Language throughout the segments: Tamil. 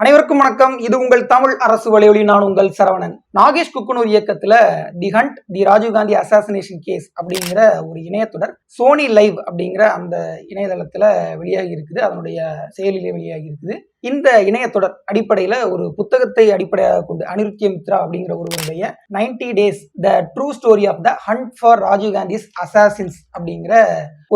அனைவருக்கும் வணக்கம். இது உங்கள் தமிழ் அரசு வலையொலி. நான் உங்கள் சரவணன். நாகேஷ் குக்குனூர் இயக்கத்துல the hunt the Rajiv Gandhi assassination case அப்படிங்கிற ஒரு இணையத்தொடர் சோனி லைவ் அப்படிங்கிற அந்த இணையதளத்துல வெளியாகி இருக்குது. அதனுடைய செயலிலே வெளியாகி இருக்குது. இந்த இணையத்தொடர் அடிப்படையில ஒரு புத்தகத்தை அடிப்படையாக கொண்டு அனிருத்ய மித்ரா அப்படிங்கிற ஒருவருடைய 90 days the true story of the hunt for Rajiv Gandhi's assassins அப்படிங்கிற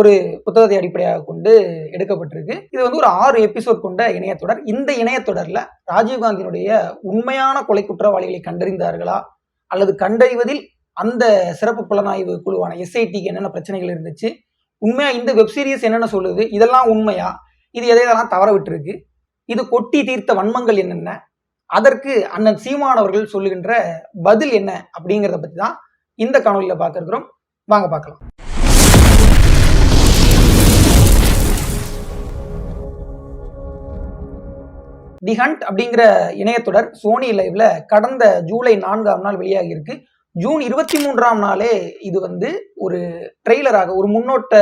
ஒரு புத்தகத்தை அடிப்படையாக கொண்டு எடுக்கப்பட்டிருக்கு. இது வந்து ஒரு ஆறு எபிசோட் கொண்ட இணையத்தொடர். இந்த இணையத்தொடர்ல ராஜீவ்காந்தியினுடைய உண்மையான கொலை குற்றவாளிகளை கண்டறிந்தார்களா? அல்லது கண்டறிவதில் அந்த சிறப்பு புலனாய்வு குழுவான எஸ்ஐடிக்கு என்னென்ன பிரச்சனைகள் இருந்துச்சு? உண்மையா இந்த வெப் சீரிஸ் என்னென்ன சொல்லுது? இதெல்லாம் உண்மையா? இது எதையெல்லாம் தவற விட்டுருக்கு இது கொட்டி தீர்த்த வன்மங்கள் என்னென்ன? அதற்கு அண்ணன் சீமானவர்கள் சொல்லுகின்ற பதில் என்ன அப்படிங்கிறத பத்தி தான் இந்த காணொலியில பார்க்க இருக்கிறோம் வாங்க பார்க்கலாம். தி ஹண்ட் அப்படிங்கிற இணையத்தொடர் சோனி லைவ்ல கடந்த ஜூலை நான்காம் நாள் வெளியாகி இருக்கு ஜூன் இருபத்தி மூன்றாம் நாளே இது வந்து ஒரு ட்ரெய்லராக ஒரு முன்னோட்ட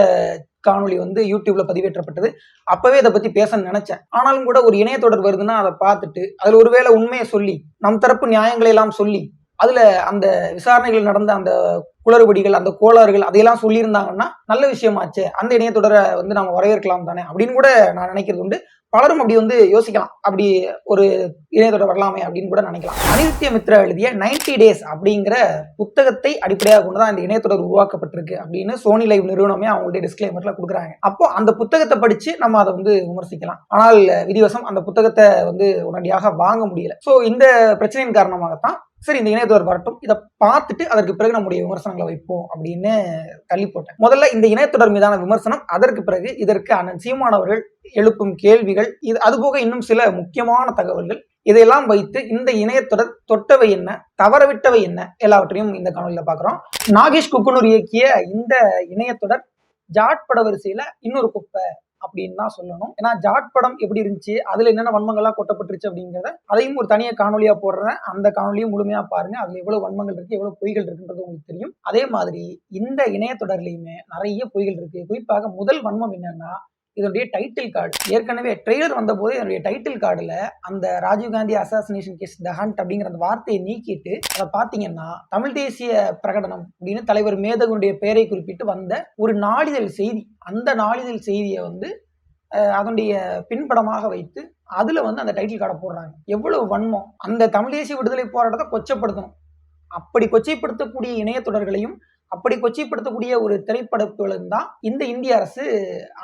காணொளி வந்து யூடியூப்ல பதிவேற்றப்பட்டது. அப்பவே இதை பத்தி பேச நினைச்சேன். ஆனாலும் கூட ஒரு இணையத்தொடர் வருதுன்னா அதை பார்த்துட்டு அதுல ஒருவேளை உண்மையை சொல்லி நம் தரப்பு நியாயங்களை எல்லாம் சொல்லி அதுல அந்த விசாரணைகள் நடந்த அந்த குளறுபடிகள் அந்த கோளாறுகள் அதையெல்லாம் சொல்லியிருந்தாங்கன்னா நல்ல விஷயமாச்சே. அந்த இணையத்தொடரை வந்து நம்ம வரவேற்கலாம் தானே அப்படின்னு கூட நான் நினைக்கிறது உண்டு. பலரும் அப்படி வந்து யோசிக்கலாம். அப்படி ஒரு இணையத்தொடர் வரலாமே அப்படின்னு கூட நினைக்கலாம். அனிருத்திய மித்ரா எழுதிய 90 டேஸ் அப்படிங்கிற புத்தகத்தை அடிப்படையாக கொண்டு தான் இந்த இணையத்தொடர் உருவாக்கப்பட்டிருக்கு அப்படின்னு சோனி லைவ் நிறுவனமே அவங்களுடைய டிஸ்கிளைமர்ல கொடுக்குறாங்க. அப்போ அந்த புத்தகத்தை படிச்சு நம்ம அதை வந்து விமர்சிக்கலாம். ஆனால் விதிவசம் அந்த புத்தகத்தை வந்து உடனடியாக வாங்க முடியல. ஸோ இந்த பிரச்சனையின் காரணமாகத்தான் சரி இந்த இணையத்தவர் வரட்டும். இதை பார்த்துட்டு அதற்கு பிறகு நம்முடைய விமர்சனங்களை வைப்போம் அப்படின்னு தள்ளி போட்டேன். முதல்ல இந்த இணையத்தொடர் மீதான விமர்சனம் அதற்கு பிறகு இதற்கு அண்ணன் சீமானவர்கள் எழுப்பும் கேள்விகள் இது அதுபோக இன்னும் சில முக்கியமான தகவல்கள். இதையெல்லாம் வைத்து இந்த இணையத்தொடர் தொட்டவை என்ன தவறவிட்டவை என்ன எல்லாவற்றையும் இந்த காணொலியில் பார்க்குறோம். நாகேஷ் குக்குனூர் இயக்கிய இந்த இணையத்தொடர் ஜாட் பட வரிசையில இன்னொரு குப்பை அப்படின்னு தான் சொல்லணும். ஏன்னா ஜாட் படம் எப்படி இருந்துச்சு அதுல என்னென்ன வன்மங்கள்லாம் கொட்டப்பட்டுருச்சு அப்படிங்கிறத அதையும் ஒரு தனியாக காணொலியா போடுறேன். அந்த காணொலியும் முழுமையா பாருங்க. அதுல எவ்வளவு வன்மங்கள் இருக்கு எவ்வளவு பொய்கள் இருக்குன்றது உங்களுக்கு தெரியும். அதே மாதிரி இந்த இணையத்தொடர்லையுமே நிறைய பொய்கள் இருக்கு. குறிப்பாக முதல் வன்மம் என்னன்னா இதனுடைய டைட்டில் கார்டு ஏற்கனவே ட்ரெய்லர் வந்தபோது இதனுடைய டைட்டில் கார்டுல அந்த Rajiv Gandhi assassination case the hunt அப்படிங்கிற அந்த வார்த்தையை நீக்கிட்டு அதை பார்த்தீங்கன்னா தமிழ் தேசிய பிரகடனம் அப்படின்னு தலைவர் மேதகுடைய பெயரை குறிப்பிட்டு வந்த ஒரு நாளிதழ் செய்தி. அந்த நாளிதழ் செய்தியை வந்து அதனுடைய பின்படமாக வைத்து அதுல வந்து அந்த டைட்டில் கார்டை போடுறாங்க. எவ்வளவு வன்மம். அந்த தமிழ் தேசிய விடுதலை போராட்டத்தை கொச்சப்படுத்தணும். அப்படி கொச்சைப்படுத்தக்கூடிய இணையத்தொடர்களையும் அப்படி கொச்சைப்படுத்தக்கூடிய ஒரு திரைப்படங்களும் தான் இந்த இந்திய அரசு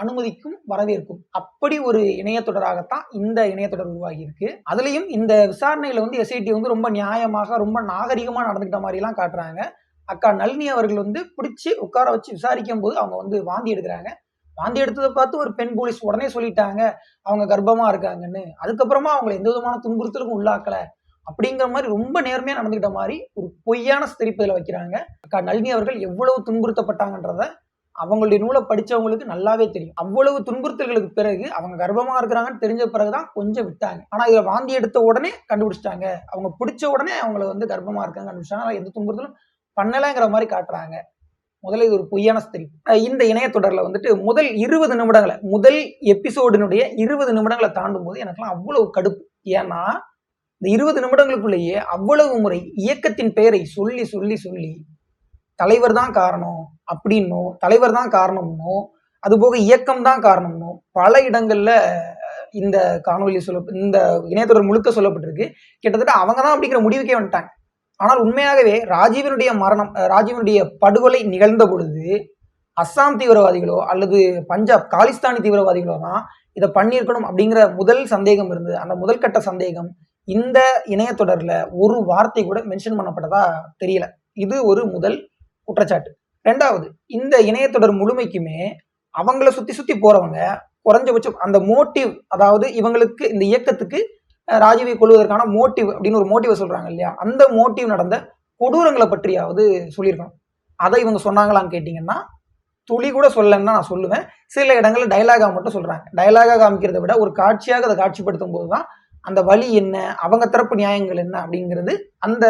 அனுமதிக்கும் வரவேற்கும். அப்படி ஒரு இணையத்தொடராகத்தான் இந்த இணையத்தொடர் உருவாகி இருக்கு அதுலயும் இந்த விசாரணையில வந்து எஸ்ஐடி வந்து ரொம்ப நியாயமாக ரொம்ப நாகரிகமா நடந்துக்கிட்ட மாதிரி எல்லாம் காட்டுறாங்க. அக்கா நளினி அவர்கள் வந்து பிடிச்சி உட்கார வச்சு விசாரிக்கும் போது அவங்க வந்து வாந்தி எடுக்கிறாங்க. வாந்தி எடுத்ததை பார்த்து ஒரு பெண் போலீஸ் உடனே சொல்லிட்டாங்க. அவங்க கர்ப்பமா இருக்காங்கன்னு. அதுக்கப்புறமா அவங்களை எந்த விதமான துன்புறுத்தலுக்கும் உள்ளாக்கல. அப்படிங்கிற மாதிரி ரொம்ப நேர்மையா நடந்துக்கிட்ட மாதிரி ஒரு பொய்யான சித்தரிப்புல வைக்கிறாங்க. அக்கா நளினி அவர்கள் எவ்வளவு துன்புறுத்தப்பட்டாங்கன்றத அவங்களுடைய நூலை படித்தவங்களுக்கு நல்லாவே தெரியும். அவ்வளவு துன்புறுத்தல்களுக்கு பிறகு அவங்க கர்ப்பமாக இருக்கிறாங்கன்னு தெரிஞ்ச பிறகுதான் கொஞ்சம் விட்டாங்க. ஆனால் இதில் வாந்தி எடுத்த உடனே கண்டுபிடிச்சிட்டாங்க. அவங்க பிடிச்ச உடனே அவங்கள வந்து கர்ப்பமாக இருக்காங்க கண்டுபிடிச்சாங்க எந்த துன்புறுத்தலும் பண்ணலைங்கிற மாதிரி காட்டுறாங்க. முதல்ல இது ஒரு பொய்யான ஸ்திரி இந்த இந்த தொடரில் வந்துட்டு முதல் இருபது நிமிடங்களை முதல் எபிசோடினுடைய இருபது நிமிடங்களை தாண்டும் போது எனக்குலாம் அவ்வளவு கடுப்பு. ஏன்னா இந்த இருபது நிமிடங்களுக்குள்ளேயே அவ்வளவு முறை இயக்கத்தின் பெயரை சொல்லி சொல்லி சொல்லி தலைவர் தான் காரணம் அப்படின்னும் தலைவர் தான் காரணம்னோ அதுபோக இயக்கம் தான் காரணம்னோ பல இடங்கள்ல இந்த காணொலி சொல்ல இந்த இணையத்தொடர் முழுக்க சொல்லப்பட்டிருக்கு. கிட்டத்தட்ட அவங்க தான் அப்படிங்கிற முடிவுக்கே வந்துட்டாங்க. ஆனால் உண்மையாகவே ராஜீவனுடைய மரணம் ராஜீவனுடைய படுகொலை நிகழ்ந்த பொழுது அஸ்ஸாம் தீவிரவாதிகளோ அல்லது பஞ்சாப் காலிஸ்தானி தீவிரவாதிகளோ தான் இதை பண்ணியிருக்கணும் அப்படிங்கிற முதல் சந்தேகம் இருந்தது. அந்த முதல் கட்ட சந்தேகம் இந்த இணையத்தொடரில் ஒரு வார்த்தை கூட மென்ஷன் பண்ணப்பட்டதா தெரியல. இது ஒரு முதல் குற்றச்சாட்டு. ரெண்டாவது இந்த இணையத்தொடர் முழுமைக்குமே அவங்கள சுத்தி சுத்தி போறவங்க குறைஞ்சபட்சம் அந்த மோட்டிவ் அதாவது இவங்களுக்கு இந்த இயக்கத்துக்கு ராஜீவை கொள்வதற்கான மோட்டிவ் அப்படின்னு ஒரு மோட்டிவை சொல்றாங்க இல்லையா? அந்த மோட்டிவ் நடந்த கொடூரங்களை பற்றியாவது சொல்லியிருக்கணும். அதை இவங்க சொன்னாங்களான்னு கேட்டிங்கன்னா துளி கூட சொல்லலைன்னு நான் சொல்லுவேன். சில இடங்களில் டைலாகா மட்டும் சொல்றாங்க. டைலாகா காமிக்கிறதை விட ஒரு காட்சியாக அதை காட்சிப்படுத்தும் போது தான் அந்த வழி என்ன அவங்க தரப்பு நியாயங்கள் என்ன அப்படிங்கிறது அந்த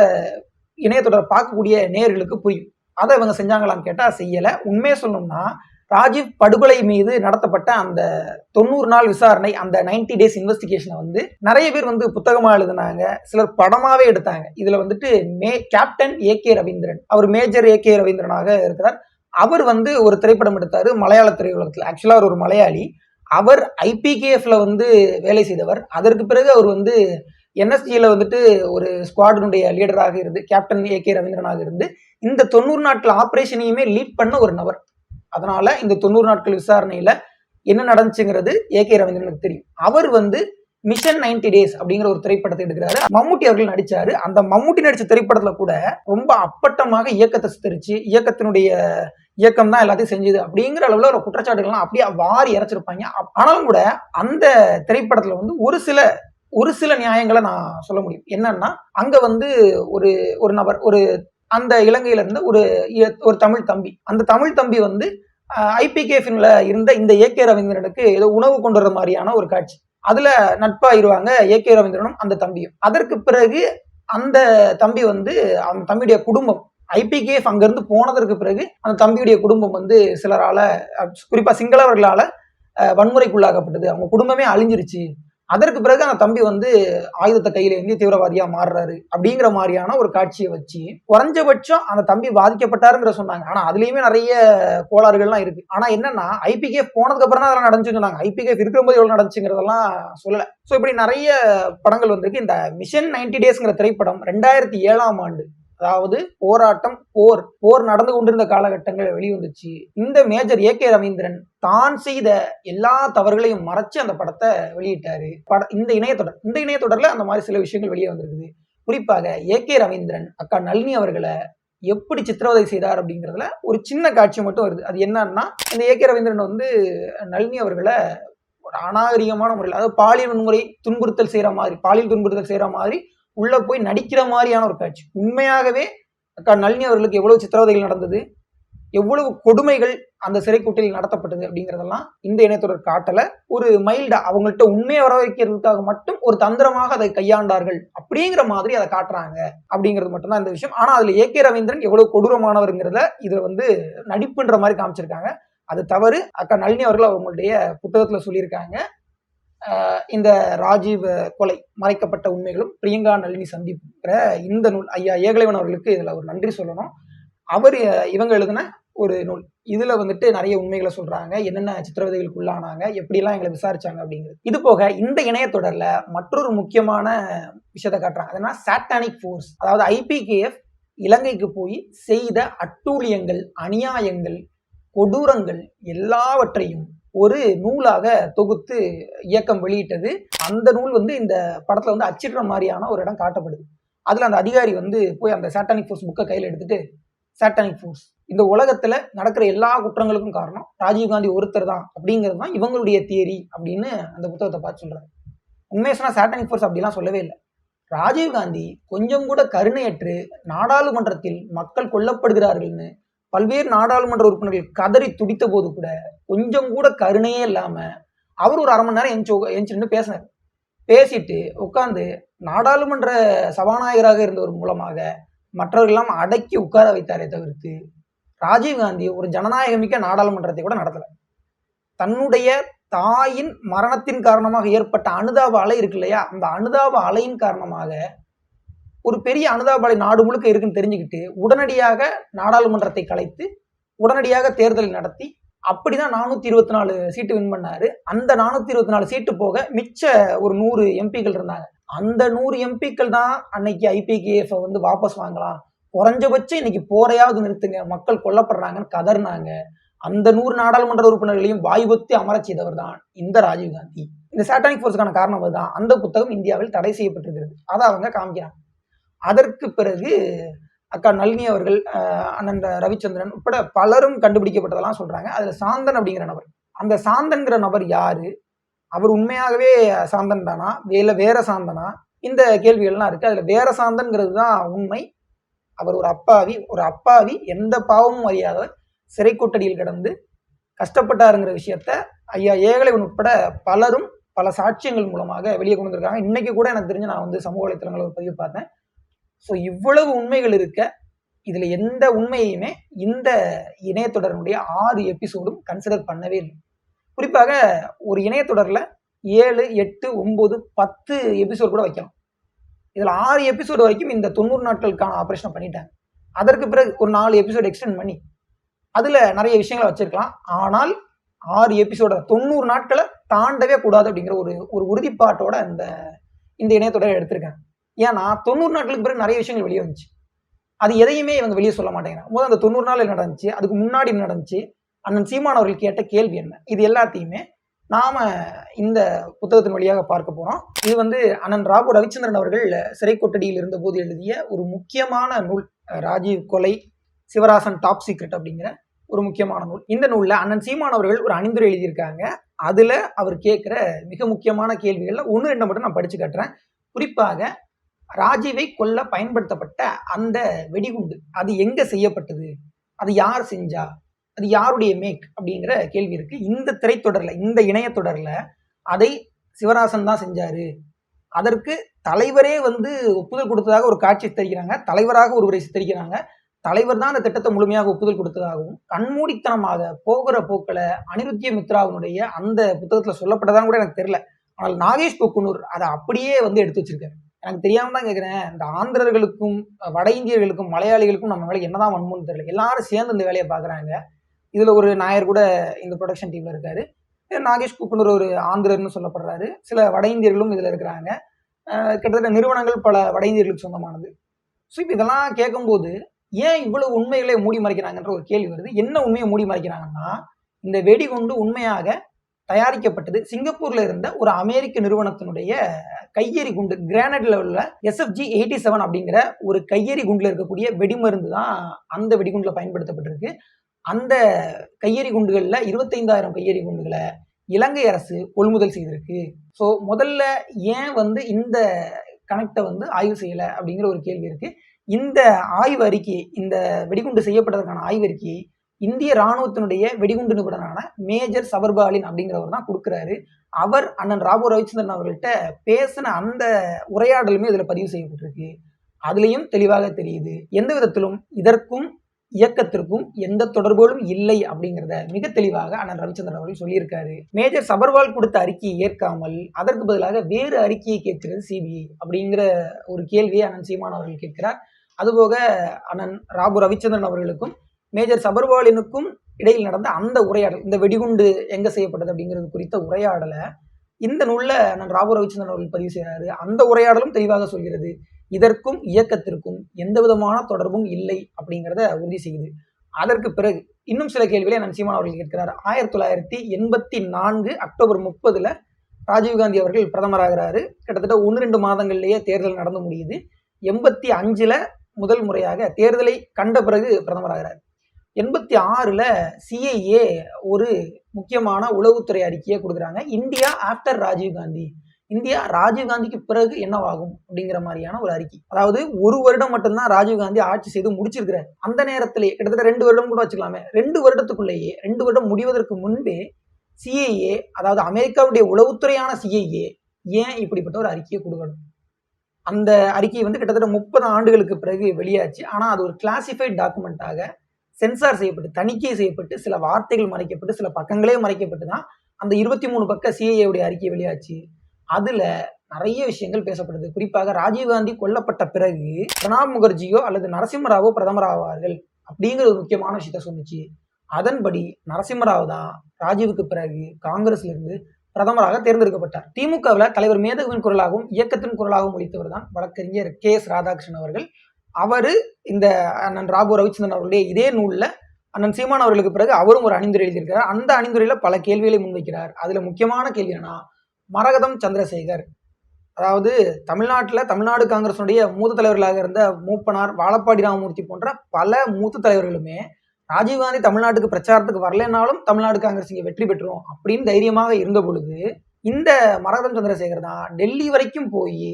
இணையத்தொடர் பார்க்கக்கூடிய நேர்களுக்கு புரியும். அதை இவங்க செஞ்சாங்களான்னு கேட்டால் செய்யலை. உண்மையை சொல்லணும்னா ராஜீவ் படுகொலை மீது நடத்தப்பட்ட அந்த தொண்ணூறு நாள் விசாரணை அந்த 90 டேஸ் இன்வெஸ்டிகேஷனை வந்து நிறைய பேர் வந்து புத்தகமாக எழுதினாங்க. சிலர் படமாகவே எடுத்தாங்க. இதில் வந்துட்டு மே கேப்டன் ஏ கே ரவீந்திரன். அவர் மேஜர் ஏ கே ரவீந்திரனாக இருக்கிறார். அவர் வந்து ஒரு திரைப்படம் எடுத்தார் மலையாள திரையுலகத்தில். ஆக்சுவலாக அவர் ஒரு மலையாளி. அவர் ஐபிகேஎஃப்ல வந்து வேலை செய்தவர். அதற்கு பிறகு அவர் வந்து என்எஸ்ஜியில் வந்துட்டு ஒரு ஸ்குவாடினுடைய லீடராக இருந்து கேப்டன் ஏ கே ரவீந்திரனாக இருந்து இந்த தொண்ணூறு நாட்கள் ஆப்ரேஷனையுமே லீட் பண்ண ஒரு நபர். அதனால இந்த தொண்ணூறு நாட்கள் விசாரணையில என்ன நடந்துச்சுங்கிறது ஏ கே ரவீந்திரனுக்கு தெரியும். அவர் வந்து மிஷன் 90 டேஸ் அப்படிங்கிற ஒரு திரைப்படத்தை எடுக்கிறாரு. மம்முட்டி அவர்கள் நடிச்சாரு. அந்த மம்முட்டி நடிச்ச திரைப்படத்துல கூட ரொம்ப அப்பட்டமாக இயக்கத்தை சித்தரிச்சு இயக்கத்தினுடைய இயக்கம் தான் எல்லாத்தையும் செஞ்சது அப்படிங்கிற அளவில் ஒரு குற்றச்சாட்டுகள்லாம் அப்படியே வாரி இறைச்சிருப்பாங்க. ஆனாலும் கூட அந்த திரைப்படத்தில் வந்து ஒரு சில ஒரு சில நியாயங்களை நான் சொல்ல முடியும். என்னன்னா அங்க வந்து ஒரு ஒரு நபர் ஒரு அந்த இலங்கையில இருந்த ஒரு ஒரு தமிழ் தம்பி. அந்த தமிழ் தம்பி வந்து ஐபிகேஃபின்ல இருந்த இந்த ஏ கே ரவீந்திரனுக்கு ஏதோ உணவு கொண்டு வர மாதிரியான ஒரு காட்சி. அதுல நட்பாயிருவாங்க ஏ கே ரவீந்திரனும் அந்த தம்பியும். அதற்கு பிறகு அந்த தம்பி வந்து அந்த தம்பியுடைய குடும்பம் ஐபிகேஎஃப் அங்கேருந்து போனதற்கு பிறகு அந்த தம்பியுடைய குடும்பம் வந்து சிலரால குறிப்பாக சிங்களவர்களால் வன்முறைக்குள்ளாக்கப்பட்டது. அவங்க குடும்பமே அழிஞ்சிருச்சு. அதற்கு பிறகு அந்த தம்பி வந்து ஆயுதத்தை கையில இருந்து தீவிரவாதியா மாறுறாரு அப்படிங்கிற மாதிரியான ஒரு காட்சியை வச்சு குறைஞ்சபட்சம் அந்த தம்பி பாதிக்கப்பட்டாருங்கிற சொன்னாங்க. ஆனா அதுலயுமே நிறைய கோளாறுகள்லாம் இருக்கு. ஆனா என்னன்னா ஐபிகே போனதுக்கு அப்புறம் தான் அதெல்லாம் நடந்துச்சுன்னு சொன்னாங்க. ஐபிகே இருக்கும்போது எவ்வளவு நடந்துச்சுங்கிறதெல்லாம் சொல்லல. சோ இப்படி நிறைய படங்கள் வந்திருக்கு. இந்த மிஷன் 90 டேஸ்ங்கிற திரைப்படம் ரெண்டாயிரத்தி ஏழாம் ஆண்டு அதாவது போராட்டம் போர் போர் நடந்து கொண்டிருந்த காலகட்டங்களில் வெளிவந்துச்சு. இந்த மேஜர் ஏ கே ரவீந்திரன் தான் செய்த எல்லா தவறுகளையும் மறைச்சு அந்த படத்தை வெளியிட்டாரு. பட இந்த இணையத்தொடர் இந்த இணையத்தொடர்ல அந்த மாதிரி சில விஷயங்கள் வெளியே வந்திருக்குது. குறிப்பாக ஏ கே ரவீந்திரன் அக்கா நளினி அவர்களை எப்படி சித்திரவதை செய்தார் அப்படிங்கிறதுல ஒரு சின்ன காட்சி மட்டும் வருது. அது என்னன்னா இந்த ஏ கே ரவீந்திரன் வந்து நளினி அவர்களை ஒரு அநாகரிகமான முறையில் அதாவது பாலியல் வன்முறை துன்புறுத்தல் செய்கிற மாதிரி பாலியல் துன்புறுத்தல் செய்கிற மாதிரி உள்ள போய் நடிக்கிற மாதிரியான ஒரு காட்சி. உண்மையாகவே அக்கா நளினி அவர்களுக்கு எவ்வளவு சித்திரவதைகள் நடந்தது எவ்வளவு கொடுமைகள் அந்த சிறைக்கூட்டில் நடத்தப்பட்டது அப்படிங்கிறதெல்லாம் இந்த இணையத்தொடர் காட்டல. ஒரு மைல்டா அவங்கள்ட்ட உண்மையை வர வைக்கிறதுக்காக மட்டும் ஒரு தந்திரமாக அதை கையாண்டார்கள் அப்படிங்கிற மாதிரி அதை காட்டுறாங்க அப்படிங்கிறது மட்டும்தான் இந்த விஷயம். ஆனா அதுல ஏ கே ரவீந்திரன் எவ்வளவு கொடூரமானவருங்கிறத இதுல வந்து நடிப்புன்ற மாதிரி காமிச்சிருக்காங்க. அது தவறு. அக்கா நளினி அவர்கள் அவங்களுடைய புத்தகத்துல சொல்லியிருக்காங்க. இந்த ராஜீவ் கொலை மறைக்கப்பட்ட உண்மைகளும் பிரியங்கா நளினி சந்திப்புங்கிற இந்த நூல் ஐயா ஏகலைவன் அவர்களுக்கு இதில் ஒரு நன்றி சொல்லணும். அவர் இவங்க எழுதின ஒரு நூல். இதுல வந்துட்டு நிறைய உண்மைகளை சொல்றாங்க. என்னென்ன சித்திரவதைகளுக்கு உள்ளானாங்க? எப்படிலாம் எங்களை விசாரிச்சாங்க அப்படிங்கிறது. இது போக இந்த இணையத்தொடர்ல மற்றொரு முக்கியமான விஷயத்தை காட்டுறாங்க. அதனா சாட்டானிக் ஃபோர்ஸ் அதாவது ஐபிகேஎஃப் இலங்கைக்கு போய் செய்த அட்டூழியங்கள் அநியாயங்கள் கொடூரங்கள் எல்லாவற்றையும் ஒரு நூலாக தொகுத்து இயக்கம் வெளியிட்டது. அந்த நூல் வந்து இந்த படத்துல வந்து அச்சிடுற மாதிரியான ஒரு இடம் காட்டப்படுது. அதுல அந்த அதிகாரி வந்து போய் அந்த சாட்டானிக் ஃபோர்ஸ் புக்கை கையில் எடுத்துட்டு சாட்டானிக் ஃபோர்ஸ் இந்த உலகத்துல நடக்கிற எல்லா குற்றங்களுக்கும் காரணம் ராஜீவ்காந்தி ஒருத்தர் தான் அப்படிங்கிறது தான் இவங்களுடைய தியரி அப்படின்னு அந்த புத்தகத்தை பார்த்து சொல்றாரு. உண்மையை சாட்டானிக் ஃபோர்ஸ் அப்படிலாம் சொல்லவே இல்லை. ராஜீவ்காந்தி கொஞ்சம் கூட கருணையற்று நாடாளுமன்றத்தில் மக்கள் கொல்லப்படுகிறார்கள்னு பல்வேறு நாடாளுமன்ற உறுப்பினர்கள் கதறி துடித்த போது கூட கொஞ்சம் கூட கருணையே இல்லாம அவர் ஒரு அரை மணி நேரம் எஞ்சி எஞ்சி நின்று பேசினார். பேசிட்டு உட்கார்ந்து நாடாளுமன்ற சபாநாயகராக இருந்தவர் மூலமாக மற்றவர்களெல்லாம் அடக்கி உட்கார வைத்தாரே தவிர்த்து ராஜீவ்காந்தி ஒரு ஜனநாயகமிக்க நாடாளுமன்றத்தை கூட நடத்தல. தன்னுடைய தாயின் மரணத்தின் காரணமாக ஏற்பட்ட அனுதாப அலை இருக்கு இல்லையா? அந்த அனுதாப அலையின் காரணமாக ஒரு பெரிய அனுதாபாலை நாடு முழுக்க இருக்குன்னு தெரிஞ்சுக்கிட்டு உடனடியாக நாடாளுமன்றத்தை கலைத்து உடனடியாக தேர்தலை நடத்தி அப்படிதான் நானூத்தி இருபத்தி நாலு சீட்டு வின் பண்ணாரு. அந்த நானூத்தி இருபத்தி நாலு சீட்டு போக மிச்ச ஒரு நூறு எம்பிக்கள் இருந்தாங்க. அந்த நூறு எம்பிக்கள் தான் அன்னைக்கு ஐபிகேஎஃப் வந்து வாபஸ் வாங்கலாம். குறைஞ்சபட்சம் இன்னைக்கு போரையாவது நிறுத்துங்க. மக்கள் கொல்லப்படுறாங்கன்னு கதறினாங்க. அந்த நூறு நாடாளுமன்ற உறுப்பினர்களையும் வாய் அமரச் செய்தவர் தான் இந்த ராஜீவ்காந்தி. இந்த சாட்டானிக் ஃபோர்ஸுக்கான காரணம் அதுதான். அந்த புத்தகம் இந்தியாவில் தடை செய்யப்பட்டிருக்கிறது. அதை அவங்க காமிக்கிறாங்க. அதற்கு பிறகு அக்கா நளினி அவர்கள் அஹ், அண்ணன் ரவிச்சந்திரன் உட்பட பலரும் கண்டுபிடிக்கப்பட்டதெல்லாம் சொல்றாங்க. அதுல சாந்தன் அப்படிங்கிற நபர். அந்த சாந்தன்கிற நபர் யாரு? அவர் உண்மையாகவே சாந்தன் தானா? வேல வேற சாந்தனா? இந்த கேள்விகள்லாம் இருக்கு. அதுல வேற சாந்தன்கிறது தான் உண்மை. அவர் ஒரு அப்பாவி. ஒரு அப்பாவி எந்த பாவமும் அறியாதவர் சிறை கூட்டடியில் கிடந்து கஷ்டப்பட்டாருங்கிற விஷயத்த ஐயா ஏகலைவன் உட்பட பலரும் பல சாட்சியங்கள் மூலமாக வெளியே கொண்டு வந்திருக்காங்க. இன்னைக்கு கூட எனக்கு தெரிஞ்சு நான் வந்து சமூக வலைத்தளங்களில் ஒரு பதிவு பார்த்தேன். ஸோ இவ்வளவு உண்மைகள் இருக்க இதுல எந்த உண்மையுமே இந்த இணையத்தொடரினுடைய ஆறு எபிசோடும் கன்சிடர் பண்ணவே இல்லை. குறிப்பாக ஒரு இணையத்தொடரில் ஏழு எட்டு ஒம்பது பத்து எபிசோட் கூட வைக்கலாம். இதில் ஆறு எபிசோடு வரைக்கும் இந்த தொண்ணூறு நாட்களுக்கான ஆப்ரேஷனை பண்ணிட்டாங்க. அதற்கு பிறகு ஒரு நாலு எபிசோடு எக்ஸ்டெண்ட் பண்ணி அதில் நிறைய விஷயங்களை வச்சிருக்கலாம். ஆனால் ஆறு எபிசோட தொண்ணூறு நாட்களை தாண்டவே கூடாது அப்படிங்கிற ஒரு ஒரு உறுதிப்பாட்டோட இந்த இந்த இணையத்தொடரை எடுத்திருக்காங்க. ஏன்னா தொண்ணூறு நாட்களுக்கு பிறகு நிறைய விஷயங்கள் வெளியே வந்துச்சு. அது எதையுமே இவங்க வெளியே சொல்ல மாட்டேங்கிறாங்க. முதல் அந்த தொண்ணூறு நாள் நடந்துச்சு? அதுக்கு முன்னாடி நடந்துச்சு? அண்ணன் சீமான் அவர்கள் கேட்ட கேள்வி என்ன? இது எல்லாத்தையுமே நாம இந்த புத்தகத்தின் வழியாக பார்க்க போறோம். இது வந்து அண்ணன் ராகு ரவிச்சந்திரன் அவர்கள் சிறை கொட்டடியில் இருந்தபோது எழுதிய ஒரு முக்கியமான நூல் ராஜீவ் கொலை சிவராசன் டாப் சீக்ரெட் அப்படிங்கிற ஒரு முக்கியமான நூல். இந்த நூலில் அண்ணன் சீமான் அவர்கள் ஒரு அணிந்துரை எழுதியிருக்காங்க. அதுல அவர் கேட்கிற மிக முக்கியமான கேள்விகள்ல ஒன்று ரெண்டு மட்டும் நான் படிச்சு காட்டுறேன். குறிப்பாக ராஜீவை கொல்ல பயன்படுத்தப்பட்ட அந்த வெடிகுண்டு அது எங்க செய்யப்பட்டது? அது யார் செஞ்சா? அது யாருடைய மேக்? அப்படிங்கிற கேள்வி இருக்கு. இந்த திரைத்தொடரில் இந்த இணையத்தொடர்ல அதை சிவராசன் தான் செஞ்சாரு. அதற்கு தலைவரே வந்து ஒப்புதல் கொடுத்ததாக ஒரு காட்சி சித்தரிக்கிறாங்க தலைவராக ஒருவரை சித்தரிக்கிறாங்க தலைவர் தான் அந்த திட்டத்தை முழுமையாக ஒப்புதல் கொடுத்ததாகவும் கண்மூடித்தனமாக போகிற போக்கில் அனிருத்திய மித்ராவினுடைய அந்த புத்தகத்தில் சொல்லப்பட்டதான்னு கூட எனக்கு தெரியல. ஆனால் நாகேஷ் பொக்குனூர் அதை அப்படியே வந்து எடுத்து வச்சிருக்காரு. எனக்கு தெரியாம தான் கேட்குறேன் இந்த ஆந்திரர்களுக்கும் வட இந்தியர்களுக்கும் மலையாளிகளுக்கும் நம்ம மேலே என்னதான் வன்முன்னு தெரியல. எல்லாரும் சேர்ந்து இந்த வேலையை பார்க்குறாங்க. இதில் ஒரு நாயர் கூட இந்த ப்ரொடக்ஷன் டீமில் இருக்காரு. நாகேஷ் குக்குனர் ஒரு ஆந்திரர்னு சொல்லப்படுறாரு. சில வட இந்தியர்களும் இதில் இருக்கிறாங்க. கிட்டத்தட்ட நிறுவனங்கள் பல வட இந்தியர்களுக்கு சொந்தமானது. ஸோ இப்போ இதெல்லாம் கேட்கும்போது ஏன் இவ்வளவு உண்மைகளை மூடி மறைக்கிறாங்கன்ற ஒரு கேள்வி வருது. என்ன உண்மையை மூடி மறைக்கிறாங்கன்னா இந்த வெடிகுண்டு உண்மையாக தயாரிக்கப்பட்டது. சிங்கப்பூர்ல இருந்த ஒரு அமெரிக்க நிறுவனத்தினுடைய கையெறி குண்டு கிரானைட் லெவலில் எஸ்எஃப்ஜி எயிட்டி செவன் அப்படிங்கிற ஒரு கையெறி குண்டுல இருக்கக்கூடிய வெடிமருந்து தான் அந்த வெடிகுண்டுல பயன்படுத்தப்பட்டிருக்கு. அந்த கையெறி குண்டுகள்ல இருபத்தைந்தாயிரம் கையெறி குண்டுகளை இலங்கை அரசு கொள்முதல் செய்திருக்கு. ஸோ முதல்ல ஏன் வந்து இந்த கணக்கை வந்து ஆய்வு செய்யல அப்படிங்கிற ஒரு கேள்வி இருக்கு. இந்த ஆய்வு அறிக்கை இந்த வெடிகுண்டு செய்யப்பட்டதற்கான ஆய்வு அறிக்கையை இந்திய ராணுவத்தினுடைய வெடிகுண்டு நிபுணரான மேஜர் சபர்பாலின் அப்படிங்கிறவர் தான் கொடுக்குறாரு. அவர் அண்ணன் ராபு ரவிச்சந்திரன் அவர்கள்ட்ட பேசின அந்த உரையாடலுமே இதில் பதிவு செய்யப்பட்டிருக்கு. அதுலேயும் தெளிவாக தெரியுது. எந்த விதத்திலும் இதற்கும் இயக்கத்திற்கும் எந்த தொடர்புகளும் இல்லை அப்படிங்கிறத மிக தெளிவாக அண்ணன் ரவிச்சந்திரன் அவர்கள் சொல்லியிருக்காரு. மேஜர் சபர்வால் கொடுத்த அறிக்கையை ஏற்காமல் அதற்கு பதிலாக வேறு அறிக்கையை கேட்கிறது சிபிஐ அப்படிங்கிற ஒரு கேள்வியை அண்ணன் சீமான் அவர்கள் கேட்கிறார். அதுபோக அண்ணன் ராபு ரவிச்சந்திரன் அவர்களுக்கும் மேஜர் சபர்வாலினுக்கும் இடையில் நடந்த அந்த உரையாடல் இந்த வெடிகுண்டு எங்க செய்யப்பட்டது அப்படிங்கிறது குறித்த உரையாடலை இந்த நூல்ல நான் ராபு ரவிச்சந்திரன் அவர்கள் பதிவு செய்கிறாரு அந்த உரையாடலும் தெளிவாக சொல்கிறது இதற்கும் இயக்கத்திற்கும் எந்த விதமான தொடர்பும் இல்லை அப்படிங்கிறத உறுதி செய்யுது. அதற்கு பிறகு இன்னும் சில கேள்விகளை நான் சீமான் அவர்கள் கேட்கிறார். ஆயிரத்தி தொள்ளாயிரத்தி எண்பத்தி நான்கு அக்டோபர் முப்பதுல ராஜீவ்காந்தி அவர்கள் பிரதமராகிறாரு கிட்டத்தட்ட ஒன்று ரெண்டு மாதங்கள்லேயே தேர்தல் நடந்து முடியுது. எண்பத்தி அஞ்சுல முதல் முறையாக தேர்தலை கண்ட பிறகு பிரதமராகிறார் எண்பத்தி ஆறில் சிஐஏ ஒரு முக்கியமான உளவுத்துறை அறிக்கையை கொடுக்குறாங்க. இந்தியா ஆஃப்டர் ராஜீவ்காந்தி இந்தியா ராஜீவ்காந்திக்கு பிறகு என்னவாகும் அப்படிங்கிற மாதிரியான ஒரு அறிக்கை. அதாவது ஒரு வருடம் மட்டும்தான் ராஜீவ்காந்தி ஆட்சி செய்து முடிச்சிருக்கிறார். அந்த நேரத்திலே கிட்டத்தட்ட ரெண்டு வருடம் கூட வச்சுக்கலாமே. ரெண்டு வருடத்துக்குள்ளேயே ரெண்டு வருடம் முடிவதற்கு முன்பே சிஐஏ அதாவது அமெரிக்காவுடைய உளவுத்துறையான சிஐஏ ஏன் இப்படிப்பட்ட ஒரு அறிக்கையை கொடுக்கணும்? அந்த அறிக்கை வந்து கிட்டத்தட்ட முப்பது ஆண்டுகளுக்கு பிறகு வெளியாச்சு. ஆனால் அது ஒரு கிளாசிஃபைட் டாக்குமெண்ட்டாக சென்சார் செய்யப்பட்டு தணிக்கை செய்யப்பட்டு சில வார்த்தைகள் மறைக்கப்பட்டு சில பக்கங்களே மறைக்கப்பட்டு தான் அந்த இருபத்தி மூணு பக்க சிஐஏவுடைய அறிக்கை வெளியாச்சு. அதுல நிறைய விஷயங்கள் பேசப்படுது. குறிப்பாக ராஜீவ்காந்தி கொல்லப்பட்ட பிறகு பிரணாப் முகர்ஜியோ அல்லது நரசிம்மராவோ பிரதமராவார்கள் அப்படிங்கிற ஒரு முக்கியமான விஷயத்த சொன்னிச்சு. அதன்படி நரசிம்மராவ் தான் ராஜீவுக்கு பிறகு காங்கிரஸ்ல இருந்து பிரதமராக தேர்ந்தெடுக்கப்பட்டார். திமுகவில் தலைவர் மேதகுவின் குரலாகவும் இயக்கத்தின் குரலாகவும் ஒழித்தவர் தான் வழக்கறிஞர் கே எஸ் ராதாகிருஷ்ணன் அவர்கள். அவர் இந்த அண்ணன் ராபு ரவிச்சந்திரன் அவருடைய இதே நூலில் அண்ணன் சீமான் அவர்களுக்கு பிறகு அவரும் ஒரு அணிந்துரை எழுதியிருக்கிறார். அந்த அணிந்துரையில் பல கேள்விகளை முன்வைக்கிறார். அதில் முக்கியமான கேள்வி என்னன்னா மரகதம் சந்திரசேகர். அதாவது தமிழ்நாட்டில் தமிழ்நாடு காங்கிரஸுடைய மூத்த தலைவர்களாக இருந்த மூப்பனார் வாழப்பாடி ராமமூர்த்தி போன்ற பல மூத்த தலைவர்களுமே ராஜீவ்காந்தி தமிழ்நாட்டுக்கு பிரச்சாரத்துக்கு வரலனாலும் தமிழ்நாடு காங்கிரஸ் இங்கே வெற்றி பெற்றோம் அப்படின்னு தைரியமாக இருந்த பொழுது இந்த மரகதம் சந்திரசேகர் தான் டெல்லி வரைக்கும் போய்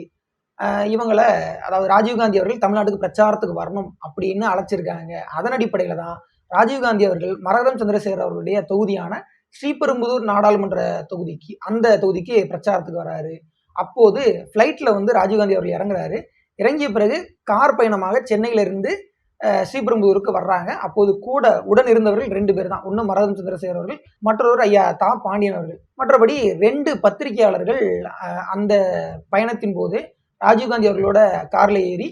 இவங்களை அதாவது ராஜீவ்காந்தி அவர்கள் தமிழ்நாட்டுக்கு பிரச்சாரத்துக்கு வரணும் அப்படின்னு அழைச்சிருக்காங்க. அதன் அடிப்படையில் தான் ராஜீவ்காந்தி அவர்கள் மரகதம் சந்திரசேகர் அவர்களுடைய தொகுதியான ஸ்ரீபெரும்புதூர் நாடாளுமன்ற தொகுதிக்கு அந்த தொகுதிக்கு பிரச்சாரத்துக்கு வராரு. அப்போது ஃப்ளைட்டில் வந்து ராஜீவ்காந்தி அவர்கள் இறங்குறாரு. இறங்கிய பிறகு கார் பயணமாக சென்னையிலிருந்து ஸ்ரீபெரும்புதூருக்கு வர்றாங்க. அப்போது கூட உடன் இருந்தவர்கள் ரெண்டு பேர் தான். ஒன்று மரதம் சந்திரசேகர் அவர்கள் மற்றொரு ஐயா தா. பாண்டியன் அவர்கள். மற்றபடி ரெண்டு பத்திரிகையாளர்கள் அந்த பயணத்தின் போது ராஜீவ்காந்தி அவர்களோட கார்ல ஏறி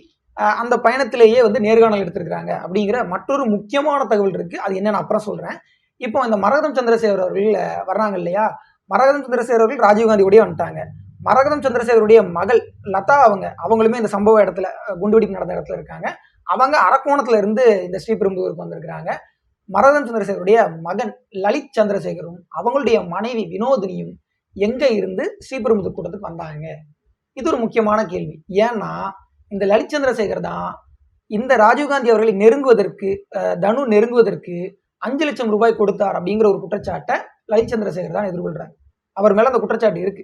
அந்த பயணத்திலேயே வந்து நேர்காணல் எடுத்திருக்கிறாங்க அப்படிங்கிற மற்றொரு முக்கியமான தகவல் இருக்கு. அது என்னன்னு அப்புறம் சொல்றேன். இப்போ இந்த மரகதம் சந்திரசேகர் அவர்கள் வர்றாங்க இல்லையா? மரகதம் சந்திரசேகர் அவர்கள் ராஜீவ்காந்தியோடய வந்துட்டாங்க. மரகதம் சந்திரசேகருடைய மகள் லதா அவங்க அவங்களுமே இந்த சம்பவ இடத்துல குண்டுவெடிப்பு நடந்த இடத்துல இருக்காங்க. அவங்க அரக்கோணத்துல இருந்து இந்த ஸ்ரீபெரும்புதூருக்கு வந்திருக்கிறாங்க. மரகதம் சந்திரசேகருடைய மகன் லலித் சந்திரசேகரும் அவங்களுடைய மனைவி வினோதினியும் எங்க இருந்து ஸ்ரீபெரும்புதூர் கூட்டத்துக்கு வந்தாங்க? இது ஒரு முக்கியமான கேள்வி. ஏன்னா இந்த லலித் சந்திரசேகர் தான் இந்த ராஜீவ்காந்தி அவர்களை நெருங்குவதற்கு தனு நெருங்குவதற்கு அஞ்சு லட்சம் ரூபாய் கொடுத்தார் அப்படிங்கிற ஒரு குற்றச்சாட்டை லலித் சந்திரசேகர் தான் எதிர்கொள்றாரு. அவர் மேல அந்த குற்றச்சாட்டு இருக்கு.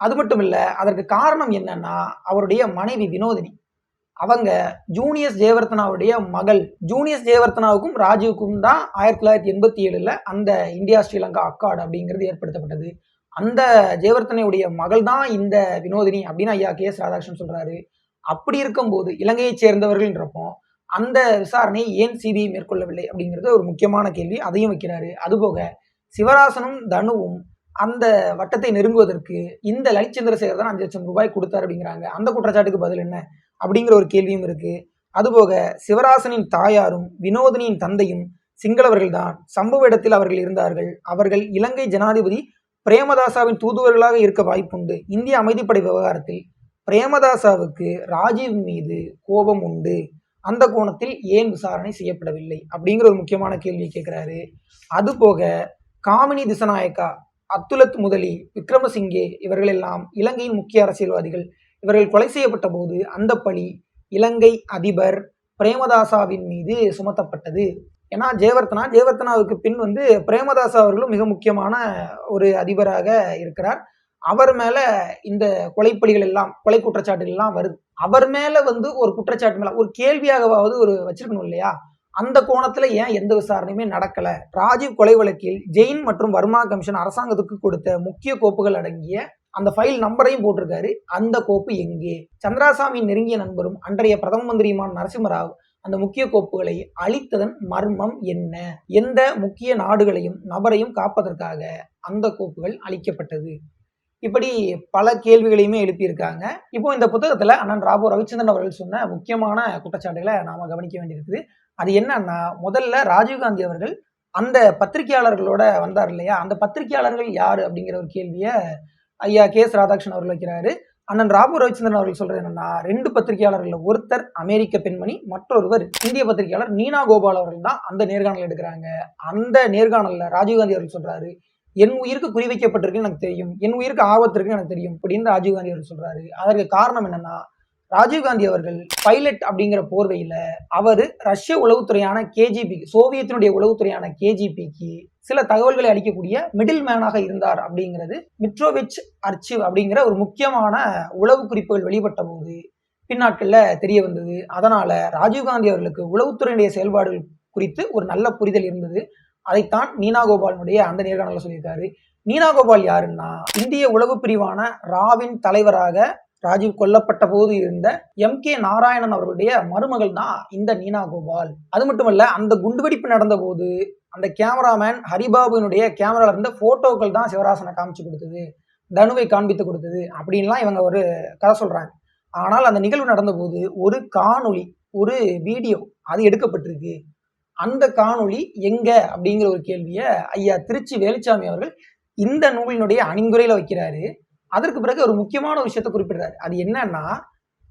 அது மட்டும் இல்லை அதற்கு காரணம் என்னன்னா அவருடைய மனைவி வினோதினி. அவங்க ஜூனியஸ் ஜெயவர்த்தனாவுடைய மகள். ஜூனியஸ் ஜெயவர்த்தனாவுக்கும் ராஜீவுக்கும் தான் ஆயிரத்தி தொள்ளாயிரத்தி எண்பத்தி ஏழுல அந்த இந்தியா ஸ்ரீலங்கா அக்கார்டு அப்படிங்கிறது ஏற்படுத்தப்பட்டது. அந்த ஜெயவர்த்தனையுடைய மகள் தான் இந்த வினோதினி அப்படின்னு ஐயா கே எஸ் ராதாகிருஷ்ணன் சொல்றாரு. அப்படி இருக்கும்போது இலங்கையைச் சேர்ந்தவர்கள்ன்றப்போ அந்த விசாரணையை ஏன் சிபிஐ மேற்கொள்ளவில்லை அப்படிங்கிறது ஒரு முக்கியமான கேள்வி. அதையும் வைக்கிறாரு. அதுபோக சிவராசனும் தனுவும் அந்த வட்டத்தை நெருங்குவதற்கு இந்த லலித் சந்திரசேகர் தான் அஞ்சு லட்சம் ரூபாய் கொடுத்தார் அப்படிங்கிறாங்க. அந்த குற்றச்சாட்டுக்கு பதில் என்ன அப்படிங்கிற ஒரு கேள்வியும் இருக்கு. அதுபோக சிவராசனின் தாயாரும் வினோதினியின் தந்தையும் சிங்களவர்கள் தான் சம்பவ இடத்தில் அவர்கள் இருந்தார்கள். அவர்கள் இலங்கை ஜனாதிபதி பிரேமதாசாவின் தூதுவர்களாக இருக்க வாய்ப்புண்டு. இந்திய அமைதிப்படை விவகாரத்தில் பிரேமதாசாவுக்கு ராஜீவ் மீது கோபம் உண்டு. அந்த கோணத்தில் ஏன் விசாரணை செய்யப்படவில்லை? அப்படிங்கிற ஒரு முக்கியமான கேள்வி கேட்கிறாரு. அதுபோக காமினி திசநாயக்கா அத்துலத் முதலி விக்ரமசிங்கே இவர்கள் எல்லாம் இலங்கையின் முக்கிய அரசியல்வாதிகள். இவர்கள் கொலை செய்யப்பட்ட போது அந்த பழி இலங்கை அதிபர் பிரேமதாசாவின் மீது சுமத்தப்பட்டது. ஏன்னா ஜெயவர்த்தனா ஜெயவர்த்தனாவுக்கு பின் வந்து பிரேமதாசா அவர்களும் மிக முக்கியமான ஒரு அதிபராக இருக்கிறார். அவர் மேல இந்த கொலைப்பலிகள் எல்லாம் கொலை குற்றச்சாட்டுகள் எல்லாம் வருது. அவர் மேல வந்து ஒரு குற்றச்சாட்டு மேல ஒரு கேள்வியாகவாவது ஒரு வச்சிருக்கணும் இல்லையா? அந்த கோணத்துல ஏன் எந்த விசாரணையுமே நடக்கல? ராஜீவ் கொலை வழக்கில் ஜெயின் மற்றும் வர்மா கமிஷன் அரசாங்கத்துக்கு கொடுத்த முக்கிய கோப்புகள் அடங்கிய அந்த ஃபைல் நம்பரையும் போட்டிருக்காரு. அந்த கோப்பு எங்கே? சந்திராசாமியின் நெருங்கிய நண்பரும் அன்றைய பிரதம மந்திரியுமான நரசிம்மராவ் அந்த முக்கிய கோப்புகளை அழித்ததன் மர்மம் என்ன? எந்த முக்கிய நாடுகளையும் நபரையும் காப்பதற்காக அந்த கோப்புகள் அழிக்கப்பட்டது. இப்படி பல கேள்விகளையுமே எழுப்பியிருக்காங்க. இப்போ இந்த புத்தகத்துல அண்ணன் ராபோ ரவிச்சந்திரன் அவர்கள் சொன்ன முக்கியமான குற்றச்சாட்டுகளை நாம கவனிக்க வேண்டியிருக்குது. அது என்னன்னா முதல்ல ராஜீவ்காந்தி அவர்கள் அந்த பத்திரிகையாளர்களோட வந்தார் இல்லையா? அந்த பத்திரிகையாளர்கள் யாரு அப்படிங்கிற ஒரு கேள்வியை ஐயா கே எஸ் ராதாகிருஷ்ணன் அவர்கள் வைக்கிறாரு. அண்ணன் ராபு ரவிச்சந்திரன் அவர்கள் சொல்றது என்னன்னா ரெண்டு பத்திரிகையாளர்கள் ஒருத்தர் அமெரிக்க பெண்மணி மற்றொருவர் இந்திய பத்திரிகையாளர் நீனா கோபால் அவர்கள் தான் அந்த நேர்காணல் எடுக்கிறாங்க. அந்த நேர்காணல்ல ராஜீவ்காந்தி அவர்கள் சொல்றாரு என் உயிருக்கு குறிவைக்கப்பட்டிருக்குன்னு எனக்கு தெரியும் என் உயிருக்கு ஆபத்து இருக்குன்னு எனக்கு தெரியும் அப்படின்னு ராஜீவ்காந்தி அவர்கள் சொல்றாரு. அதற்கு காரணம் என்னன்னா ராஜீவ்காந்தி அவர்கள் பைலட் அப்படிங்கிற போர்வையில அவர் ரஷ்ய உளவுத்துறையான கேஜிபி சோவியத்தினுடைய உளவுத்துறையான கேஜிபிக்கு சில தகவல்களை அளிக்கக்கூடிய மிடில் மேனாக இருந்தார் அப்படிங்கிறது மிட்ரோவிச் அர்ச்சிவ் அப்படிங்கிற ஒரு முக்கியமான உளவு குறிப்புகள் வெளிப்பட்ட போது பின்னாட்கள்ல தெரிய வந்தது. அதனால ராஜீவ்காந்தி அவர்களுக்கு உளவுத்துறையினுடைய செயல்பாடுகள் குறித்து ஒரு நல்ல புரிதல் இருந்தது. அதைத்தான் நீனா கோபாலனுடைய அந்த நேர்காணல சொல்லியிருக்காரு. நீனா கோபால் யாருன்னா இந்திய உளவு பிரிவான ராவின் தலைவராக ராஜீவ் கொல்லப்பட்ட போது இருந்த எம் கே நாராயணன் அவர்களுடைய மருமகள் தான் இந்த நீனா கோபால். அது மட்டுமல்ல அந்த குண்டுவெடிப்பு நடந்த போது அந்த கேமராமேன் ஹரிபாபுனுடைய கேமரால இருந்த போட்டோக்கள் தான் சிவராசனை காமிச்சு கொடுத்தது தனுவை காண்பித்து கொடுத்தது அப்படின்லாம் இவங்க ஒரு கதை சொல்றாங்க. ஆனால் அந்த நிகழ்வு நடந்தபோது ஒரு காணொளி ஒரு வீடியோ அது எடுக்கப்பட்டிருக்கு. அந்த காணொளி எங்க அப்படிங்கிற ஒரு கேள்வியை ஐயா திருச்சி வேலுச்சாமி அவர்கள் இந்த நூலினுடைய அணிந்துரையில வைக்கிறாரு. அதற்கு பிறகு ஒரு முக்கியமான விஷயத்தை குறிப்பிடுறாரு. அது என்னன்னா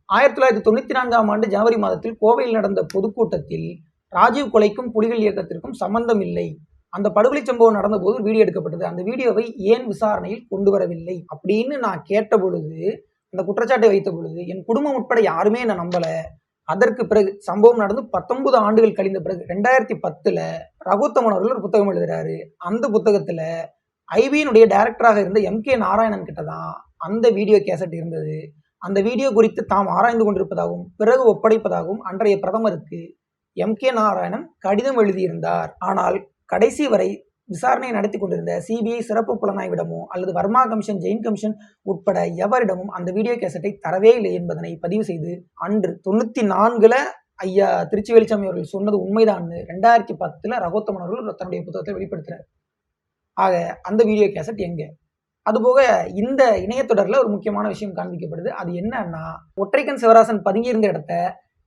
ஆயிரத்தி தொள்ளாயிரத்தி தொண்ணூத்தி நான்காம் ஆண்டு ஜனவரி மாதத்தில் கோவையில் நடந்த பொதுக்கூட்டத்தில் ராஜீவ் கொலைக்கும் புலிகள் இயக்கத்திற்கும் சம்பந்தம் இல்லை. அந்த படுகொலை சம்பவம் நடந்தபோது வீடியோ எடுக்கப்பட்டது. அந்த வீடியோவை ஏன் விசாரணையில் கொண்டு வரவில்லை அப்படின்னு நான் கேட்ட பொழுது அந்த குற்றச்சாட்டை வைத்த பொழுது என் குடும்பம் உட்பட யாருமே நான் நம்பல. அதற்கு பிறகு சம்பவம் நடந்து பத்தொன்பது ஆண்டுகள் கழிந்த பிறகு ரெண்டாயிரத்தி பத்துல ரகுத்தமன் அவர்கள் ஒரு புத்தகம் எழுதுறாரு. அந்த புத்தகத்துல ஐபியினுடைய டைரக்டராக இருந்த எம் கே நாராயணன் கிட்ட தான் அந்த வீடியோ கேசட் இருந்தது. அந்த வீடியோ குறித்து தாம் ஆராய்ந்து கொண்டிருப்பதாகவும் பிறகு ஒப்படைப்பதாகவும் அன்றைய பிரதமருக்கு எம் கே நாராயணன் கடிதம் எழுதியிருந்தார். ஆனால் கடைசி வரை விசாரணை நடத்தி கொண்டிருந்த சிபிஐ சிறப்பு புலனாய்விடமோ அல்லது வர்மா கமிஷன் ஜெயின் கமிஷன் உட்பட எவரிடமும் அந்த வீடியோ கேசட்டை தரவே இல்லை என்பதனை பதிவு செய்து அன்று தொண்ணூத்தி நான்குல ஐயா திருச்சி வெளிச்சாமி அவர்கள் சொன்னது உண்மைதான்னு ரெண்டாயிரத்தி பத்துல ரகோத்தமன் அவர்கள் தன்னுடைய புத்தகத்தை வெளிப்படுத்துறாரு ஆக அந்த வீடியோ கேசட் எங்கே? அதுபோக இந்த இணையத்தொடரில் ஒரு முக்கியமான விஷயம் காண்பிக்கப்படுது. அது என்னன்னா ஒற்றைக்கன் சிவராசன் பதுங்கியிருந்த இடத்த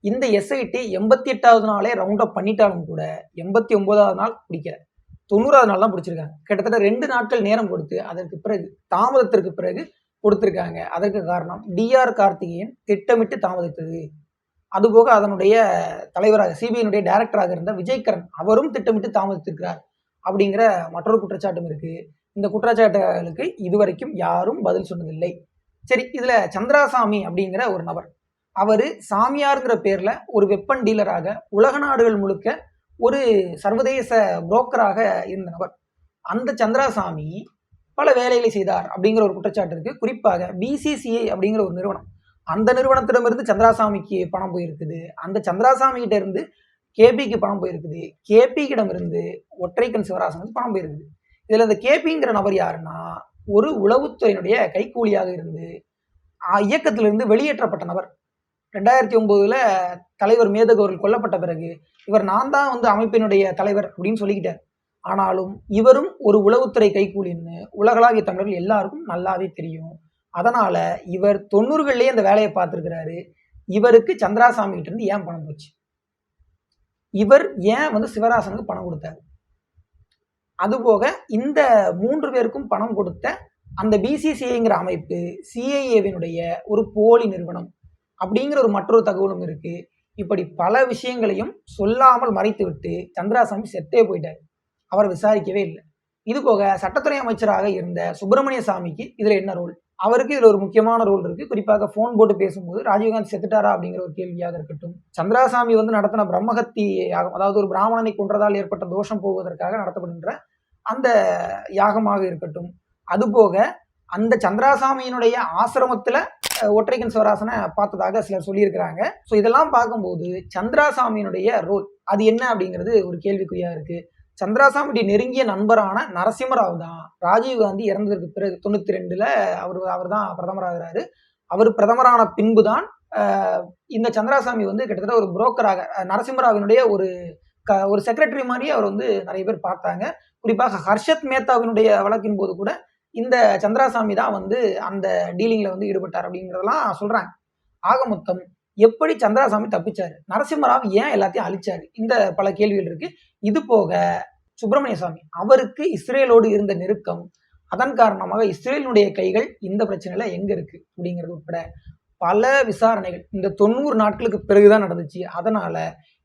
இந்த எஸ்ஐடி எண்பத்தி எட்டாவது நாளே ரவுண்ட் அப் பண்ணிட்டாலும் கூட எண்பத்தி ஒன்பதாவது நாள் பிடிக்கல. தொண்ணூறாவது நாள் தான் பிடிச்சிருக்காங்க. கிட்டத்தட்ட ரெண்டு நாட்கள் நேரம் கொடுத்து அதற்கு பிறகு தாமதத்திற்கு பிறகு கொடுத்துருக்காங்க. அதற்கு காரணம் டிஆர் கார்த்திகேயன் திட்டமிட்டு தாமதித்தது. அதுபோக அதனுடைய தலைவராக சிபிஐனுடைய டைரக்டராக இருந்த விஜய்கரன் அவரும் திட்டமிட்டு தாமதித்திருக்கிறார். அப்படிங்கிற மற்றொரு குற்றச்சாட்டும் இருக்கு. இந்த குற்றச்சாட்டுகளுக்கு இதுவரைக்கும் யாரும் பதில் சொன்னதில்லை. சரி இதுல சந்திராசாமி அப்படிங்கிற ஒரு நபர். அவர் சாமியாருங்கிற பேர்ல ஒரு வெப்பன் டீலராக உலக நாடுகள் முழுக்க ஒரு சர்வதேச புரோக்கராக இருந்த நபர். அந்த சந்திராசாமி பல வேலைகளை செய்தார் அப்படிங்கிற ஒரு குற்றச்சாட்டு இருக்கு. குறிப்பாக பிசிசிஐ அப்படிங்கிற ஒரு நிறுவனம். அந்த நிறுவனத்திடமிருந்து சந்திராசாமிக்கு பணம் போயிருக்குது. அந்த சந்திராசாமி கிட்ட இருந்து கேபிக்கு பணம் போயிருக்குது கேபிக்கிடம் இருந்து ஒற்றைக்கண் சிவராசனுக்கு பணம் போயிருக்குது இதில் இந்த கேபிங்கிற நபர் யாருன்னா ஒரு உளவுத்துறையினுடைய கைக்கூலியாக இருந்து இயக்கத்திலிருந்து வெளியேற்றப்பட்ட நபர். ரெண்டாயிரத்தி ஒன்பதுல தலைவர் மேதகு கொல்லப்பட்ட பிறகு இவர் நான் தான் வந்து அமைப்பினுடைய தலைவர் அப்படின்னு சொல்லிக்கிட்டார். ஆனாலும் இவரும் ஒரு உளவுத்துறை கைக்கூலின்னு உலகளாவிய தமிழர்கள் எல்லாருக்கும் நல்லாவே தெரியும். அதனால இவர் தொண்ணூறுகள்லேயே அந்த வேலையை பார்த்துருக்கிறாரு. இவருக்கு சந்திராசாமி கிட்ட இருந்து ஏன் பணம் போச்சு? இவர் ஏன் வந்து சிவராசனுக்கு பணம் கொடுத்தாரு? அதுபோக இந்த மூன்று பேருக்கும் பணம் கொடுத்த அந்த பிசிசிஐங்கிற அமைப்பு சிஐஏவினுடைய ஒரு போலி நிறுவனம் அப்படிங்கிற ஒரு மற்றொரு தகவலும் இருக்கு. இப்படி பல விஷயங்களையும் சொல்லாமல் மறைத்துவிட்டு சந்திராசாமி செத்தே போயிட்டார். அவர் விசாரிக்கவே இல்லை. இது போக சட்டத்துறை அமைச்சராக இருந்த சுப்பிரமணிய சாமிக்கு இதுல என்ன ரோல்? அவருக்கு இதுல ஒரு முக்கியமான ரோல் இருக்கு. குறிப்பாக ஃபோன் போட்டு பேசும்போது ராஜீவ்காந்தி செத்துட்டாரா அப்படிங்கிற ஒரு கேள்வியாக இருக்கட்டும். சந்திராசாமி வந்து நடத்தின பிரம்மஹத்தி யாகம் அதாவது ஒரு பிராமணனை கொன்றதால் ஏற்பட்ட தோஷம் போவதற்காக நடத்தப்படுகின்ற அந்த யாகமாக இருக்கட்டும். அதுபோக அந்த சந்திராசாமியினுடைய ஆசிரமத்துல ஒற்றைக்கன் சிவராசனை பார்த்ததாக சிலர் சொல்லியிருக்கிறாங்க. ஸோ இதெல்லாம் பார்க்கும்போது சந்திராசாமியினுடைய ரோல் அது என்ன அப்படிங்கிறது ஒரு கேள்விக்குறியா இருக்கு. சந்திராசாமியுடைய நெருங்கிய நண்பரான நரசிம்மராவ் தான். ராஜீவ்காந்தி இறந்ததற்கு பிறகு தொண்ணூற்றி ரெண்டில் அவர் அவர் தான் பிரதமராகிறாரு. அவர் பிரதமரான பின்பு தான் இந்த சந்திராசாமி வந்து கிட்டத்தட்ட ஒரு புரோக்கராக நரசிம்மராவினுடைய ஒரு க ஒரு செக்ரட்டரி மாதிரி அவர் வந்து நிறைய பேர் பார்த்தாங்க. குறிப்பாக ஹர்ஷத் மேத்தாவினுடைய வழக்கின் போது கூட இந்த சந்திராசாமி தான் வந்து அந்த டீலிங்கில் வந்து ஈடுபட்டார் அப்படிங்கிறதெல்லாம் சொல்கிறாங்க ஆக மொத்தம் எப்படி சந்திராசாமி தப்பிச்சாரு? நரசிம்மராவ் ஏன் எல்லாத்தையும் அழிச்சாரு? இந்த பல கேள்விகள் இருக்கு. இது போக சுப்பிரமணிய சுவாமி அவருக்கு இஸ்ரேலோடு இருந்த நெருக்கம் அதன் காரணமாக இஸ்ரேலினுடைய கைகள் இந்த பிரச்சனையில எங்க இருக்கு அப்படிங்கிறது உட்பட பல விசாரணைகள். இந்த தொண்ணூறு நாட்களுக்கு பிறகுதான் நடந்துச்சு. அதனால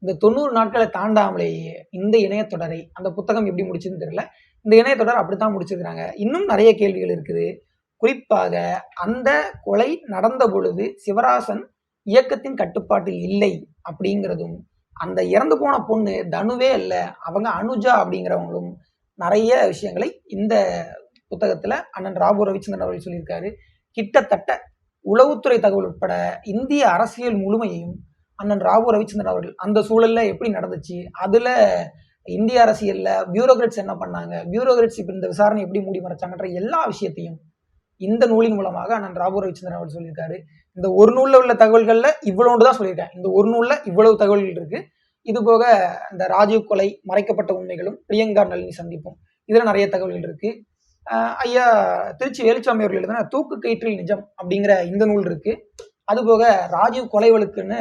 இந்த தொண்ணூறு நாட்களை தாண்டாமலேயே இந்த இணையத்தொடரை அந்த புத்தகம் எப்படி முடிச்சதுன்னு தெரியல. இந்த இணையத்தொடர் அப்படித்தான் முடிச்சிருக்கிறாங்க. இன்னும் நிறைய கேள்விகள் இருக்குது. குறிப்பாக அந்த கொலை நடந்த பொழுது சிவராசன் இயக்கத்தின் கட்டுப்பாட்டில் இல்லை அப்படிங்கிறதும் அந்த இறந்து போன பொண்ணு தனுவே இல்லை அவங்க அனுஜா அப்படிங்கிறவங்களும் நிறைய விஷயங்களை இந்த புத்தகத்தில் அண்ணன் ராபு ரவிச்சந்திரன் அவர்கள் சொல்லியிருக்காரு. கிட்டத்தட்ட உளவுத்துறை தகவல் உட்பட இந்திய அரசியல் முழுமையையும் அண்ணன் ராபு ரவிச்சந்திரன் அவர்கள் அந்த சூழலில் எப்படி நடந்துச்சு அதில் இந்திய அரசியலில் பியூரோக்ராட்ஸ் என்ன பண்ணாங்க பியூரோக்ராட்ஸ் இப்போ இந்த விசாரணை எப்படி மூடி மறைச்சாங்கன்ற எல்லா விஷயத்தையும் இந்த நூலின் மூலமாக அண்ணன் ராபு ரவிச்சந்திரன் அவர் சொல்லியிருக்காரு. இந்த ஒரு நூலில் உள்ள தகவல்களில் இவ்வளோண்டு தான் சொல்லியிருக்கேன் இந்த ஒரு நூலில் இவ்வளவு தகவல்கள் இருக்கு. இது போக இந்த ராஜீவ் கொலை மறைக்கப்பட்ட உண்மைகளும் பிரியங்கா நளினி சந்திப்பும். இதில் நிறைய தகவல்கள் இருக்கு. ஐயா திருச்சி வேலுச்சாமி அவர்கள் எழுதின தூக்கு கயிற்றில் நிஜம் அப்படிங்கிற இந்த நூல் இருக்கு. அதுபோக ராஜீவ் கொலை வழக்குன்னு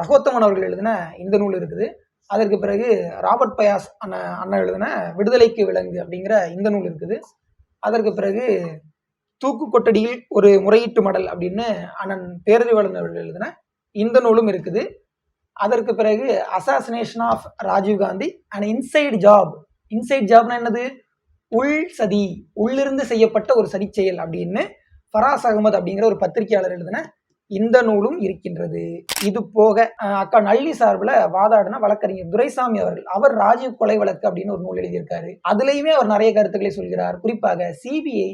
ரகோத்தமன் அவர்கள் எழுதின இந்த நூல் இருக்குது. அதற்கு பிறகு ராபர்ட் பயாஸ் அண்ணன் அண்ணன் எழுதின விடுதலைக்கு விலங்கு அப்படிங்கிற இந்த நூல் இருக்குது. அதற்கு பிறகு தூக்கு கொட்டடியில் ஒரு முறையீட்டு மடல் அப்படின்னு அண்ணன் பேரறிவாளன் அவர்கள் எழுதின இந்த நூலும் இருக்குது. அதற்கு பிறகு assassination of Rajiv Gandhi and inside job inside Jaffna என்னது? உள் சதி உள்ளிருந்து செய்யப்பட்ட ஒரு சதி செயல் அப்படின்னு ஃபராஸ் அகமது அப்படிங்கிற ஒரு பத்திரிகையாளர் எழுதின இந்த நூலும் இருக்கின்றது. இது போக அக்கா நள்ளி சார்பில் வாதாடின வழக்கறிஞர் துரைசாமி அவர்கள் அவர் ராஜீவ் கொலை வழக்கு அப்படின்னு ஒரு நூல் எழுதியிருக்காரு. அதுலயுமே அவர் நிறைய கருத்துக்களை சொல்கிறார். குறிப்பாக சிபிஐ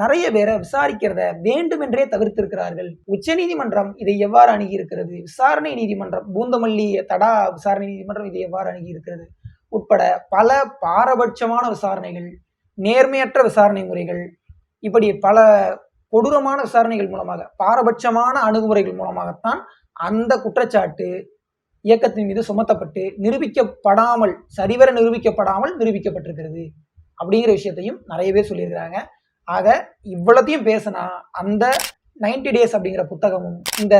நிறைய பேரை விசாரிக்கிறத வேண்டுமென்றே தவிர்த்திருக்கிறார்கள். உச்சநீதிமன்றம் இதை எவ்வாறு அணுகி இருக்கிறது விசாரணை நீதிமன்றம் பூந்தமல்லி தடா விசாரணை நீதிமன்றம் இதை எவ்வாறு அணுகியிருக்கிறது? உட்பட பல பாரபட்சமான விசாரணைகள் நேர்மையற்ற விசாரணை முறைகள் இப்படி பல கொடூரமான விசாரணைகள் மூலமாக பாரபட்சமான அணுகுமுறைகள் மூலமாகத்தான் அந்த குற்றச்சாட்டு இயக்கத்தின் மீது சுமத்தப்பட்டு நிரூபிக்கப்படாமல் சரிவர நிரூபிக்கப்படாமல் நிரூபிக்கப்பட்டிருக்கிறது. அப்படிங்கிற விஷயத்தையும் நிறைய பேர் சொல்லியிருக்கிறாங்க. ஆக இவ்வளோத்தையும் பேசினா அந்த 90 டேஸ் அப்படிங்கிற புத்தகமும் இந்த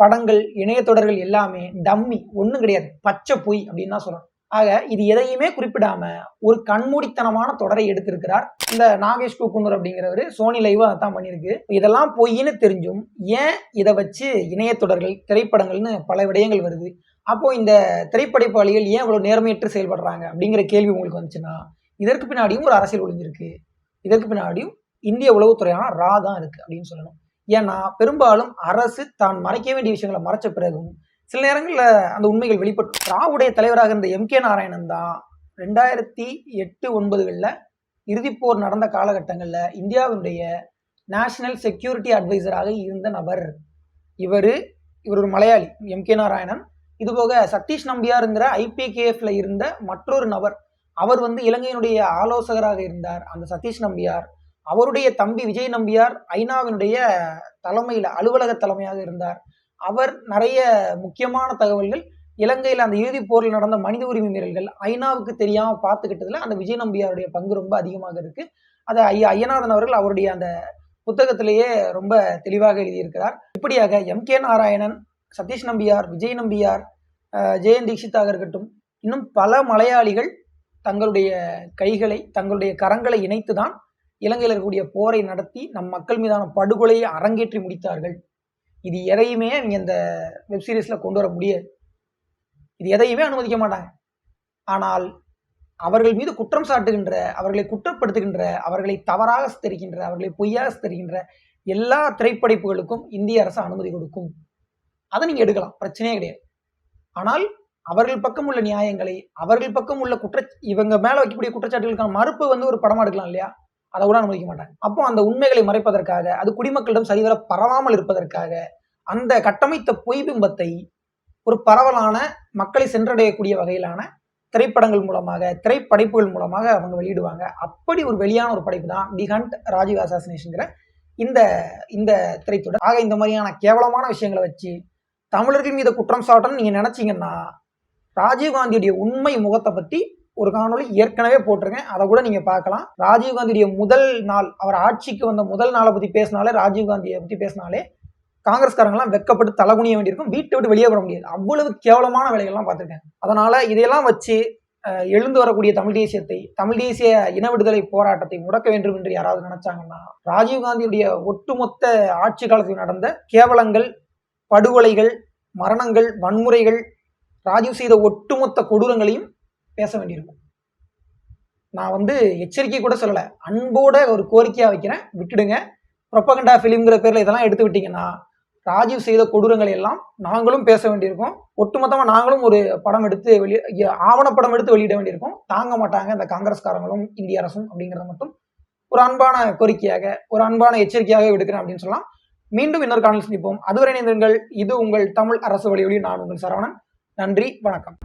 படங்கள் இணையத்தொடர்கள் எல்லாமே டம்மி ஒன்றும் கிடையாது பச்சை பொய் அப்படின்னு தான் சொல்லணும். ஆக இது எதையுமே குறிப்பிடாம ஒரு கண்மூடித்தனமான தொடரை எடுத்திருக்கிறார் இந்த நாகேஷ் குக்குனூர் அப்படிங்கிறவர். சோனி லைவா தான் பண்ணியிருக்கு. இதெல்லாம் பொய்ன்னு தெரிஞ்சும் ஏன் இதை வச்சு இணையத்தொடர்கள் திரைப்படங்கள்னு பல விடயங்கள் வருது? அப்போ இந்த திரைப்படைப்பாளிகள் ஏன் இவ்வளவு நேர்மையற்று செயல்படுறாங்க அப்படிங்கிற கேள்வி உங்களுக்கு வந்துச்சுன்னா இதற்கு பின்னாடியும் ஒரு அரசியல் ஒளிஞ்சிருக்கு. இதற்கு பின்னாடியும் இந்திய உளவுத்துறையான ரா தான் இருக்கு அப்படின்னு சொல்லணும். ஏன்னா பெரும்பாலும் அரசு தான் மறைக்க வேண்டிய விஷயங்களை மறைச்ச பிறகும் சில நேரங்களில் அந்த உண்மைகள் வெளிப்பட்டு ராவுடைய தலைவராக இருந்த எம் கே நாராயணன் தான் ரெண்டாயிரத்தி எட்டு ஒன்பதுகளில் இறுதிப்போர் நடந்த காலகட்டங்களில் இந்தியாவினுடைய நேஷனல் செக்யூரிட்டி அட்வைசராக இருந்த நபர். இவர் இவர் ஒரு மலையாளி எம் கே நாராயணன். இதுபோக சதீஷ் நம்பியாருங்கிற ஐபிகேஎஃப்ல இருந்த மற்றொரு நபர். அவர் வந்து இலங்கையினுடைய ஆலோசகராக இருந்தார் அந்த சதீஷ் நம்பியார். அவருடைய தம்பி விஜய் நம்பியார் ஐநாவினுடைய தலைமையில் அலுவலக தலைமையாக இருந்தார். அவர் நிறைய முக்கியமான தகவல்கள் இலங்கையில் அந்த இறுதிப் போரில் நடந்த மனித உரிமை மீறல்கள் ஐநாவுக்கு தெரியாம பார்த்துக்கிட்டதுல அந்த விஜய் நம்பியாருடைய பங்கு ரொம்ப அதிகமாக இருக்கு. அதை ஐயா ஐயநாதன் அவர்கள் அவருடைய அந்த புத்தகத்திலேயே ரொம்ப தெளிவாக எழுதியிருக்கிறார். இப்படியாக எம் கே நாராயணன் சதீஷ் நம்பியார் விஜய் நம்பியார் ஜெயந்த் ஜெயன் தீக்ஷித்தாக இருக்கட்டும் இன்னும் பல மலையாளிகள் தங்களுடைய கைகளை தங்களுடைய கரங்களை இணைத்து தான் இலங்கையில் இருக்கக்கூடிய போரை நடத்தி நம் மக்கள் மீதான படுகொலையை அரங்கேற்றி முடித்தார்கள். இது எதையுமே நீங்கள் இந்த வெப்சீரிஸில் கொண்டு வர முடியாது. இது எதையுமே அனுமதிக்க மாட்டாங்க. ஆனால் அவர்கள் மீது குற்றம் சாட்டுகின்ற அவர்களை குற்றப்படுத்துகின்ற அவர்களை தவறாக சித்தரிக்கின்ற அவர்களை பொய்யாக சித்தரிக்கின்ற எல்லா திரைப்படைப்புகளுக்கும் இந்திய அரசு அனுமதி கொடுக்கும். அதை நீங்கள் எடுக்கலாம். பிரச்சனையே கிடையாது. ஆனால் அவர்கள் பக்கம் உள்ள நியாயங்களை அவர்கள் பக்கம் உள்ள குற்ற இவங்க மேலே வைக்கக்கூடிய குற்றச்சாட்டுகளுக்கான மறுப்பு வந்து ஒரு படமா எடுக்கலாம் இல்லையா? அதை கூட அனுமதிக்க மாட்டாங்க. அப்போ அந்த உண்மைகளை மறைப்பதற்காக அது குடிமக்களிடம் சரிவர பரவாமல் இருப்பதற்காக அந்த கட்டமைத்த பொய் பிம்பத்தை ஒரு பரவலான மக்களை சென்றடையக்கூடிய வகையிலான திரைப்படங்கள் மூலமாக திரைப்படைப்புகள் மூலமாக அவங்க வெளியிடுவாங்க. அப்படி ஒரு வெளியான ஒரு படைப்பு தான் தி ஹண்ட் ராஜீவ் அசாசினேஷனுங்கிற இந்த இந்த திரைத்துடன் ஆக இந்த மாதிரியான கேவலமான விஷயங்களை வச்சு தமிழர்கள் மீது குற்றம் சாட்டணும்னு நீங்கள் நினச்சிங்கன்னா ராஜீவ்காந்தியுடைய உண்மை முகத்தை பற்றி ஒரு காணொலி ஏற்கனவே போட்டிருக்கேன். அதை கூட நீங்கள் பார்க்கலாம். ராஜீவ்காந்தியுடைய முதல் நாள் அவர் ஆட்சிக்கு வந்த முதல் நாளை பற்றி பேசினாலே ராஜீவ்காந்தியை பற்றி பேசினாலே காங்கிரஸ்காரங்களாம் வெக்கப்பட்டு தலகுனிய வேண்டியிருக்கும். வீட்டை விட்டு வெளியே வர முடியாது. அவ்வளவு கேவலமான வேலைகள்லாம் பார்த்துருக்கேன். அதனால் இதையெல்லாம் வச்சு எழுந்து வரக்கூடிய தமிழ் தேசியத்தை தமிழ் தேசிய இன விடுதலை போராட்டத்தை முடக்க வேண்டும் என்று யாராவது நினைச்சாங்கன்னா ராஜீவ்காந்தியுடைய ஒட்டுமொத்த ஆட்சி காலத்தில் நடந்த கேவலங்கள் படுகொலைகள் மரணங்கள் வன்முறைகள் ராஜீவ் செய்த ஒட்டுமொத்த கொடூரங்களையும் பேச வேண்டியிருக்கும். நான் வந்து எச்சரிக்கை கூட சொல்லலை. அன்போட ஒரு கோரிக்கையாக வைக்கிறேன். விட்டுடுங்க. ப்ரொப்பகண்டா ஃபிலிம்ங்கிற பேரில் இதெல்லாம் எடுத்து விட்டீங்கன்னா ராஜீவ் செய்த கொடூரங்களை எல்லாம் நாங்களும் பேச வேண்டியிருக்கும். ஒட்டுமொத்தமாக நாங்களும் ஒரு படம் எடுத்து வெளியே ஆவணப்படம் எடுத்து வெளியிட வேண்டியிருக்கும். தாங்க மாட்டாங்க இந்த காங்கிரஸ்காரங்களும் இந்திய அரசும் அப்படிங்கிறத மட்டும். ஒரு அன்பான கோரிக்கையாக ஒரு அன்பான எச்சரிக்கையாக விடுக்கிறேன் அப்படின்னு சொல்லலாம். மீண்டும் இன்னொரு காணொலி சந்திப்போம். அதுவரை இணைந்திருங்கள். இது உங்கள் தமிழ் அரசு வழியொலி நான் உங்கள் சரவணன். நன்றி வணக்கம்.